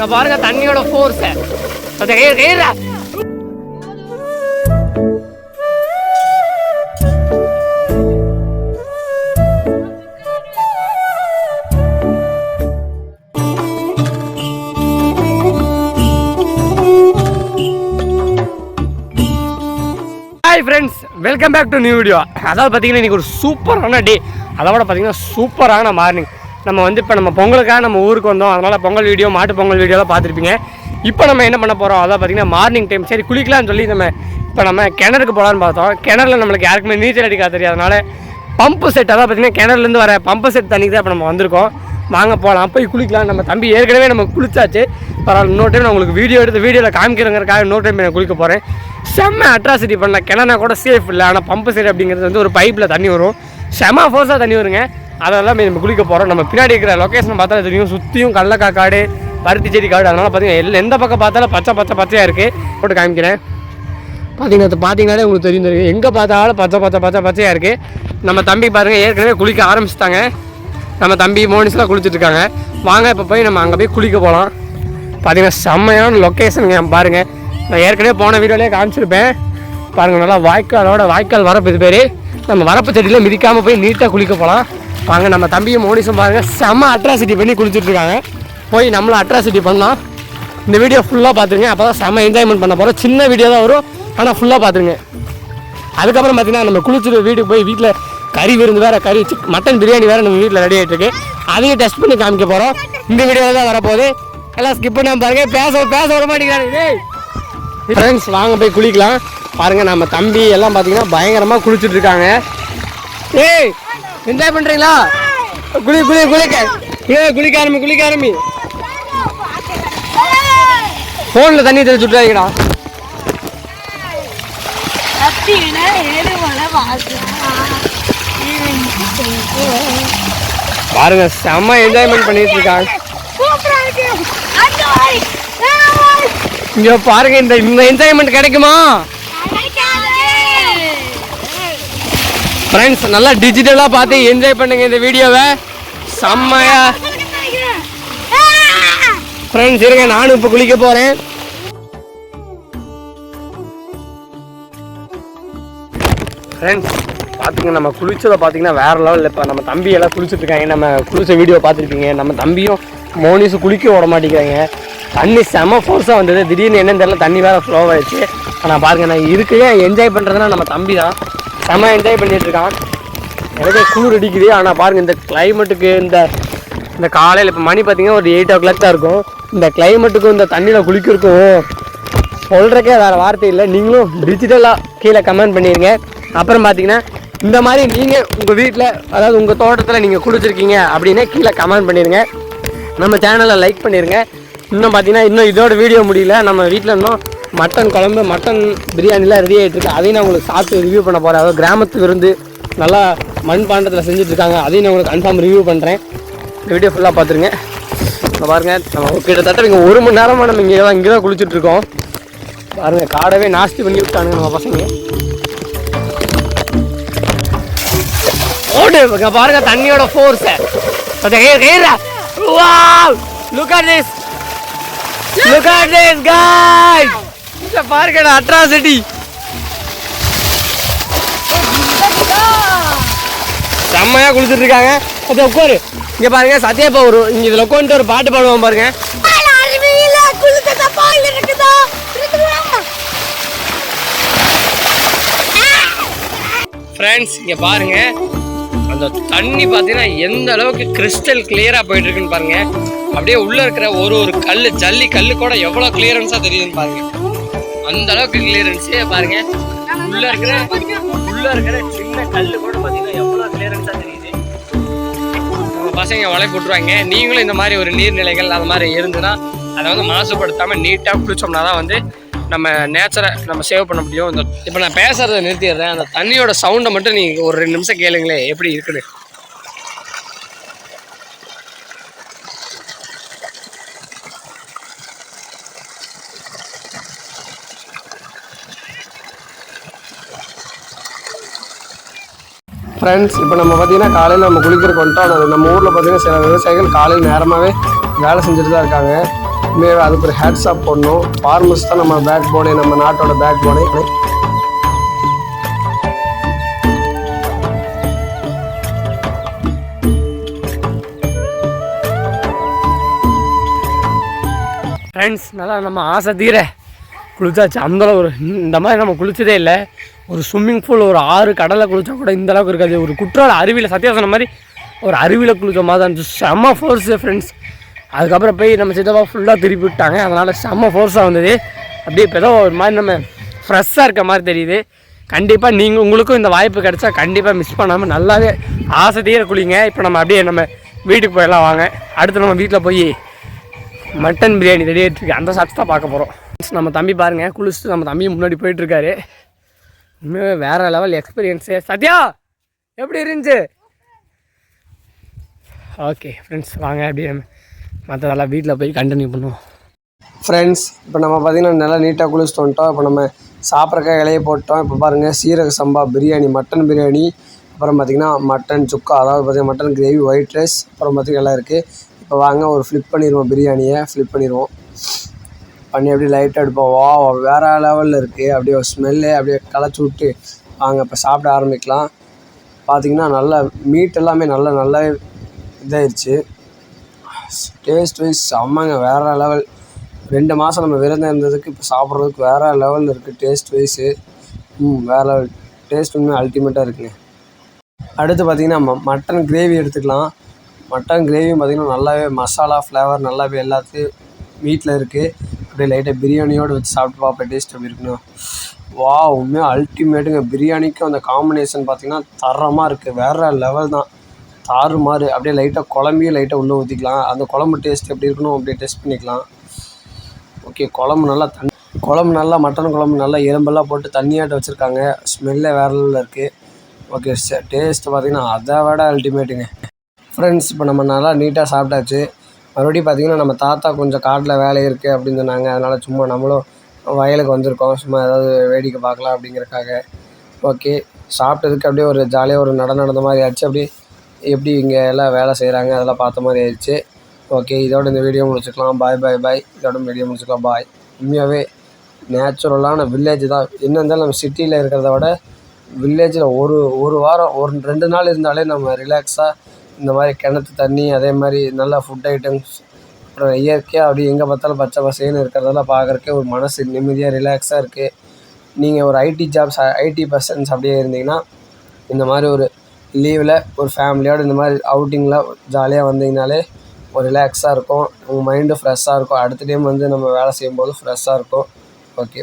இங்க பாருங்க தண்ணியோட ஃபோர்ஸ் கொஞ்சம் ஏறு ஏறுடா. Hi friends welcome back to new video அதாவது பார்த்தீங்கன்னா இன்றைக்கி ஒரு சூப்பரான டே அதோட பார்த்தீங்கன்னா சூப்பரான மார்னிங் நம்ம வந்து இப்போ நம்ம பொங்கலுக்காக நம்ம ஊருக்கு வந்தோம். அதனால் பொங்கல் வீடியோ மாட்டு பொங்கல் வீடியோலாம் பார்த்துருப்பீங்க. இப்போ நம்ம என்ன பண்ண போகிறோம் அதான் பார்த்தீங்கன்னா மார்னிங் டைம் சரி குளிக்கலாம்னு சொல்லி நம்ம இப்போ நம்ம கிணறுக்கு போகலான்னு பார்த்தோம். கிணறுல நம்மளுக்கு யாருக்குமே நீச்சல் அடிக்க தெரியாதனால பம்பு செட் அதாவது பார்த்தீங்கன்னா கிணறுலேருந்து வர பம்பு செட் தண்ணிக்கு தான் இப்போ நம்ம வந்திருக்கோம். வாங்க போகலாம் போய் குளிக்கலாம். நம்ம தம்பி ஏற்கனவே நம்ம குளிச்சாச்சு. பரவாயில்ல இன்னொரு டைம் நான் உங்களுக்கு வீடியோ எடுத்து வீடியோவில் காமிக்கிறங்கிறக்காக இன்னொரு டைம் நான் குளிக்க போகிறேன் செம்ம அட்ராசிட்டி பண்ணல கிணறுனா கூட சேஃப் இல்லை. ஆனால் பம்பு செட் அப்படிங்கிறது வந்து ஒரு பைப்பில் தண்ணி வரும். செம்ம ஃபோர்ஸாக தண்ணி வருங்க. அதெல்லாம் நம்ம குளிக்க போகிறோம் நம்ம பின்னாடி இருக்கிற லொக்கேஷன் பார்த்தா தெரியும் சுற்றியும் கடலக்காய் காடு பருத்தி செடி காடு அதனால் பார்த்தீங்கன்னா எல்லாம் எந்த பக்கம் பார்த்தாலும் பச்சை பச்சை பச்சையாக இருக்குது போட்டு காமிக்கிறேன். பார்த்தீங்கன்னா பார்த்தீங்கன்னாலே உங்களுக்கு தெரியும் தெரியும். எங்கே பார்த்தாலும் பச்சை பச்சை பச்சை பச்சையாக இருக்குது நம்ம தம்பி பாருங்கள் ஏற்கனவே குளிக்க ஆரம்பிச்சிட்டாங்க. நம்ம தம்பி மோனிஸ்லாம் குளிச்சுட்ருக்காங்க வாங்க இப்போ போய் நம்ம அங்கே போய் குளிக்க போகலாம் பார்த்தீங்கன்னா செம்மையான லொக்கேஷனுங்க பாருங்கள் நான் ஏற்கனவே போன வீடியோலேயே காமிச்சிருப்பேன். பாருங்கள் நல்லா வாய்க்காலோட வாய்க்கால் வரப்பு இது பேர். நம்ம வரப்பு செடியில் மிதிக்காமல் போய் நீட்டாக குளிக்க போகலாம் வாங்க நம்ம தம்பியும் மோனிஸும் பாருங்கள் செம்ம அட்ராசிட்டி பண்ணி குளிச்சுட்ருக்காங்க. போய் நம்மளும் அட்ராசிட்டி பண்ணலாம் இந்த வீடியோ ஃபுல்லாக பார்த்துருங்க அப்போ தான் செம்ம என்ஜாய்மெண்ட் பண்ண போகிறோம் சின்ன வீடியோ தான் வரும் ஆனால் ஃபுல்லாக பார்த்துருங்க அதுக்கப்புறம் பார்த்தீங்கன்னா நம்ம குளிச்சுட்டு வீட்டுக்கு போய் வீட்டில் கறி விருந்து வேறு கறி சிக் மட்டன் பிரியாணி வேறு நம்ம வீட்டில் ரெடி ஆகிட்டு இருக்கு அதையும் டெஸ்ட் பண்ணி காமிக்க போகிறோம் இந்த வீடியோவில் தான் வரப்போகுது. எல்லாம் ஸ்கிப் பண்ணாம பாருங்க. பேச பேச வர மாட்டேங்கிறாரு. ஃப்ரெண்ட்ஸ் வாங்க போய் குளிக்கலாம். பாருங்கள் நம்ம தம்பி எல்லாம் பார்த்தீங்கன்னா பயங்கரமாக குளிச்சுட்டு இருக்காங்க ஏய்! என்ஜாய் பண்ணுறீங்களா குளி குளி குளிக்க. ஏய் குளிக்க ஆரம்பி குளிக்க ஆரம்பி. ஃபோனில் தண்ணி தெளிச்சு விட்டுறாங்கடா பாருங்க செம்ம என்ஜாய்மெண்ட் பண்ணிட்டு இருக்காங்க. இங்க பாருங்க இந்த இந்த என்ஜாய்மெண்ட் கிடைக்குமா? ஃப்ரெண்ட்ஸ் நல்லா டிஜிட்டலாக பார்த்து என்ஜாய் பண்ணுங்க இந்த வீடியோவை செம்மையா. ஃப்ரெண்ட்ஸ் இருங்க நானும் இப்போ குளிக்க போகிறேன் ஃப்ரெண்ட்ஸ் பார்த்துங்க நம்ம குளிச்சதை பார்த்தீங்கன்னா வேறு லெவலில் இப்போ நம்ம தம்பி எல்லாம் குளிச்சுட்ருக்காங்க நம்ம குளிச்ச வீடியோ பார்த்துருப்பீங்க. நம்ம தம்பியும் மோனிஸும் குளிக்க விட மாட்டேங்கிறாங்க. தண்ணி செம ஃபோர்ஸாக வந்தது. திடீர்னு என்னன்னு தெரியல தண்ணி வேறு ஃப்ளோ ஆயிடுச்சு. ஆனால் பாருங்க நான் இருக்கையே என்ஜாய் பண்ணுறதுனா நம்ம தம்பி தான். செம என்ஜாய் பண்ணிட்டு இருக்கான் எனக்கு குளிர் அடிக்குது. ஆனால் பாருங்க இந்த கிளைமேட்டுக்கு இந்த இந்த காலையில் இப்போ மணி பார்த்தீங்கன்னா ஒரு எயிட் ஓ கிளாக் தான் இருக்கும். இந்த கிளைமேட்டுக்கும் இந்த தண்ணியில் குளிக்கிறதுக்கும் சொல்கிறக்கே வேறு வார்த்தை இல்லை. நீங்களும் டிஜிட்டலாக கீழே கமெண்ட் பண்ணிடுங்க அப்புறம் பார்த்தீங்கன்னா இந்த மாதிரி நீங்கள் உங்கள் வீட்டில் அதாவது உங்கள் தோட்டத்தில் நீங்கள் குளிச்சிருக்கீங்க அப்படின்னே கீழே கமெண்ட் பண்ணிடுங்க நம்ம சேனலை லைக் பண்ணிடுங்க இன்னும் பார்த்தீங்கன்னா இன்னும் இதோட வீடியோ முடியல. நம்ம வீட்டில் இன்னும் மட்டன் குழம்பு மட்டன் பிரியாணிலாம் ரெடி ஆகிட்டுருக்கு அதையும் நான் உங்களுக்கு சாப்பிட்டு ரிவ்யூ பண்ண போகிறேன் அதாவது கிராமத்து விருந்து நல்லா மண் பாண்டத்தில் செஞ்சுட்ருக்காங்க அதையும் நான் உங்களுக்கு கன்ஃபார்ம் ரிவ்யூ பண்ணுறேன் இந்த வீடியோ ஃபுல்லாக பார்த்துருங்க பாருங்கள் நம்ம கிட்டத்தட்ட இங்கே ஒரு மணி நேரமாக நம்ம இங்கே தான் இங்கே தான் குளிச்சுட்ருக்கோம் பாருங்கள் காடவே நாஸ்தி பண்ணி விட்டானுங்க நம்ம பசங்க. ஓடு பாருங்க தண்ணியோட force look at this look at this guys இத பாருங்க அட்ராசிட்டி செம்மையா குளிச்சுட்டு இருக்காங்க அது உட்காரு. இங்க பாருங்க சத்யாப்பா ஒரு இங்க இதுல உட்காந்துட்டு ஒரு பாட்டு பாடுவோம் பாருங்க. ஃப்ரெண்ட்ஸ் இங்க பாருங்க. அந்த தண்ணி பார்த்தீங்கன்னா எந்த அளவுக்கு கிறிஸ்டல் கிளியரா போயிட்டு இருக்குன்னு பாருங்க. அப்படியே உள்ள இருக்கிற ஒரு ஒரு கல் ஜல்லி கல்லு கூட எவ்வளவு கிளியரன்ஸா தெரியுதுன்னு பாருங்க. அந்த அளவுக்கு கிளியரன்ஸே பாருங்க. உள்ள இருக்கிற உள்ள இருக்கிற சின்ன கல் கூட பார்த்தீங்கன்னா எவ்வளோ கிளியரன்ஸாக தெரியுது. பசங்க வலை போட்டுருவாங்க. நீங்களும் இந்த மாதிரி ஒரு நீர்நிலைகள் அது மாதிரி இருந்துன்னா அதை வந்து மாசுபடுத்தாமல் நீட்டாக குளிச்சோம்னா தான் வந்து நம்ம நேச்சரை நம்ம சேவ் பண்ண முடியும். இந்த இப்போ நான் பேசுகிறத நிறுத்திடுறேன். அந்த தண்ணியோட சவுண்டை மட்டும் நீங்கள் ஒரு ரெண்டு நிமிஷம் கேளுங்களேன். எப்படி இருக்குது ஃப்ரெண்ட்ஸ் இப்போ நம்ம பார்த்தீங்கன்னா காலையில் நம்ம குளிக்கிறக்கு வந்துட்டோம். அது நம்ம ஊரில் பார்த்தீங்கன்னா சில விவசாயிகள் காலையில் நேரமாகவே வேலை செஞ்சுட்டு தான் இருக்காங்க. உண்மையாகவே அதுக்கு ஒரு ஹேட்ஸ் ஆஃப் போடணும் ஃபார்மர்ஸ் தான் நம்ம பேக் போனே நம்ம நாட்டோட பேக் போனே ஃப்ரெண்ட்ஸ் நல்லா நம்ம ஆசை தீர. குளிச்சாச்சு. அந்த அளவு ஒரு இந்த மாதிரி நம்ம குளிச்சதே இல்லை. ஒரு ஸ்விம்மிங் பூல் ஒரு ஆறு கடலில் குளித்தா கூட இந்த அளவுக்கு இருக்காது. ஒரு குற்றால அருவியில் சத்தியா சொன்ன மாதிரி ஒரு அருவியில் குளித்த மாதிரி தான் இருந்துச்சு. செம்ம ஃபோர்ஸு ஃப்ரெண்ட்ஸ் அதுக்கப்புறம் போய் நம்ம சித்தப்பா ஃபுல்லாக திருப்பி விட்டாங்க. அதனால் செம்ம ஃபோர்ஸாக வந்தது. அப்படியே இப்போ ஏதோ ஒரு மாதிரி நம்ம ஃப்ரெஷ்ஷாக இருக்க மாதிரி தெரியுது. கண்டிப்பாக நீங்கள் உங்களுக்கும் இந்த வாய்ப்பு கிடைச்சா கண்டிப்பாக மிஸ் பண்ணாமல் நல்லாவே ஆசை தீர குளிங்க. இப்போ நம்ம அப்படியே நம்ம வீட்டுக்கு போயிடலாம் வாங்க. அடுத்து நம்ம வீட்டில் போய் மட்டன் பிரியாணி ரெடி அந்த ஷாட்ஸ் தான் பார்க்க போகிறோம் நம்ம தம்பி பாருங்க குளிச்சுட்டு நம்ம தம்பி முன்னாடி போயிட்டு இருக்காரு உண்மையாகவே வேற லெவல் எக்ஸ்பீரியன்ஸு சத்யா எப்படி இருந்துச்சு? ஓகே ஃப்ரெண்ட்ஸ் வாங்க அப்படியே மற்றதெல்லாம் வீட்டில் போய் கண்டினியூ பண்ணுவோம். ஃப்ரெண்ட்ஸ் இப்போ நம்ம பார்த்தீங்கன்னா நல்லா நீட்டாக குளிச்சுட்டு வந்துட்டோம். இப்போ நம்ம சாப்பிட்றக்க இலையை போட்டோம். இப்போ பாருங்கள் சீரக சம்பா பிரியாணி மட்டன் பிரியாணி. அப்புறம் பார்த்திங்கன்னா மட்டன் சுக்கா அதாவது பார்த்திங்கன்னா மட்டன் கிரேவி ஒயிட் ரைஸ் அப்புறம் பார்த்திங்கன்னா எல்லாம் இருக்குது இப்போ வாங்க ஒரு ஃப்ளிப் பண்ணிடுவோம் பிரியாணியை. ஃப்ளிப் பண்ணிடுவோம். பண்ணி அப்படியே லைட்டாக எடுப்போம். வா வேறு லெவலில் இருக்குது அப்படியே ஒரு ஸ்மெல்லே அப்படியே களைச்சி விட்டு வாங்க இப்போ சாப்பிட ஆரம்பிக்கலாம். பார்த்திங்கன்னா நல்லா மீட் எல்லாமே நல்லா நல்லாவே இதாயிருச்சு. டேஸ்ட் வைஸ் செம்மங்க. வேறு லெவல் ரெண்டு மாதம் நம்ம விரதம் இருந்ததுக்கு இப்போ சாப்பிட்றதுக்கு வேறு லெவலில் இருக்குது டேஸ்ட் வைஸு ம் வேறு லெவல் டேஸ்ட் உண்மை அல்டிமேட்டாக இருக்குங்க. அடுத்து பார்த்திங்கன்னா ம மட்டன் கிரேவி எடுத்துக்கலாம். மட்டன் கிரேவியும் பார்த்திங்கன்னா நல்லாவே மசாலா ஃப்ளேவர் நல்லாவே எல்லாத்தையும் மீட்டில் இருக்குது அப்படியே லைட்டாக பிரியாணியோடு வச்சு சாப்பிட்டு பார்ப்பேன். டேஸ்ட் அப்படி இருக்குண்ணா வா உண்மையாக அல்டிமேட்டுங்க பிரியாணிக்கும் அந்த காம்பினேஷன் பார்த்திங்கன்னா தரமாக இருக்குது வேறு லெவல் தான். தாறுமாறு அப்படியே லைட்டாக குழம்பையும் லைட்டாக உள்ளே ஊற்றிக்கலாம் அந்த குழம்பு டேஸ்ட் எப்படி இருக்கணும் அப்படியே டேஸ்ட் பண்ணிக்கலாம். ஓகே குழம்பு நல்லா தண்ணி குழம்பு நல்லா மட்டன் குழம்பு நல்லா எலும்பெல்லாம் போட்டு தண்ணியாட்ட வச்சுருக்காங்க. ஸ்மெல்லே வேற லெவலில் இருக்குது ஓகே டேஸ்ட் பார்த்திங்கன்னா அதை விட அல்டிமேட்டுங்க ஃப்ரெண்ட்ஸ் இப்போ நம்ம நல்லா நீட்டாக சாப்பிட்டாச்சு. மறுபடியும் பார்த்திங்கன்னா நம்ம தாத்தா கொஞ்சம் காட்டில் வேலை இருக்குது அப்படின்னு சொன்னாங்க. அதனால் சும்மா நம்மளும் வயலுக்கு வந்திருக்கோம். சும்மா ஏதாவது வேடிக்கை பார்க்கலாம் அப்படிங்கிறக்காக ஓகே. சாப்பிட்டதுக்கு அப்படியே ஒரு ஜாலியாக ஒரு நட நடந்த மாதிரி ஆச்சு. அப்படியே எப்படி இங்கே எல்லாம் வேலை செய்கிறாங்க அதெல்லாம் பார்த்த மாதிரி ஆயிடுச்சு. ஓகே. இதோட இந்த வீடியோ முடிச்சுக்கலாம். பாய் பாய் பாய் இதோட வீடியோ முடிச்சுக்கலாம். பாய் உண்மையாகவே நேச்சுரலான வில்லேஜ் தான். என்ன இருந்தாலும் நம்ம சிட்டியில் இருக்கிறத விட வில்லேஜில் ஒரு ஒரு வாரம் ஒரு ரெண்டு நாள் இருந்தாலே நம்ம ரிலாக்ஸாக இந்த மாதிரி கிணத்து தண்ணி அதே மாதிரி நல்ல ஃபுட் ஐட்டம்ஸ் அப்புறம் இயற்கையாக அப்படி எங்கே பார்த்தாலும் பச்சை பசேன்னு இருக்கிறதெல்லாம் பார்க்குறக்கே ஒரு மனசு நிம்மதியாக ரிலாக்ஸாக இருக்குது நீங்கள் ஒரு ஐடி ஜாப்ஸ் ஐடி பர்சன்ஸ் அப்படியே இருந்தீங்கன்னா இந்த மாதிரி ஒரு லீவில் ஒரு ஃபேமிலியோடு இந்த மாதிரி அவுட்டிங்கில் ஜாலியாக வந்தீங்கனாலே ஒரு ரிலாக்ஸாக இருக்கும். உங்கள் மைண்டு ஃப்ரெஷ்ஷாக இருக்கும். அடுத்த டைம் வந்து நம்ம வேலை செய்யும்போது ஃப்ரெஷ்ஷாக இருக்கும். ஓகே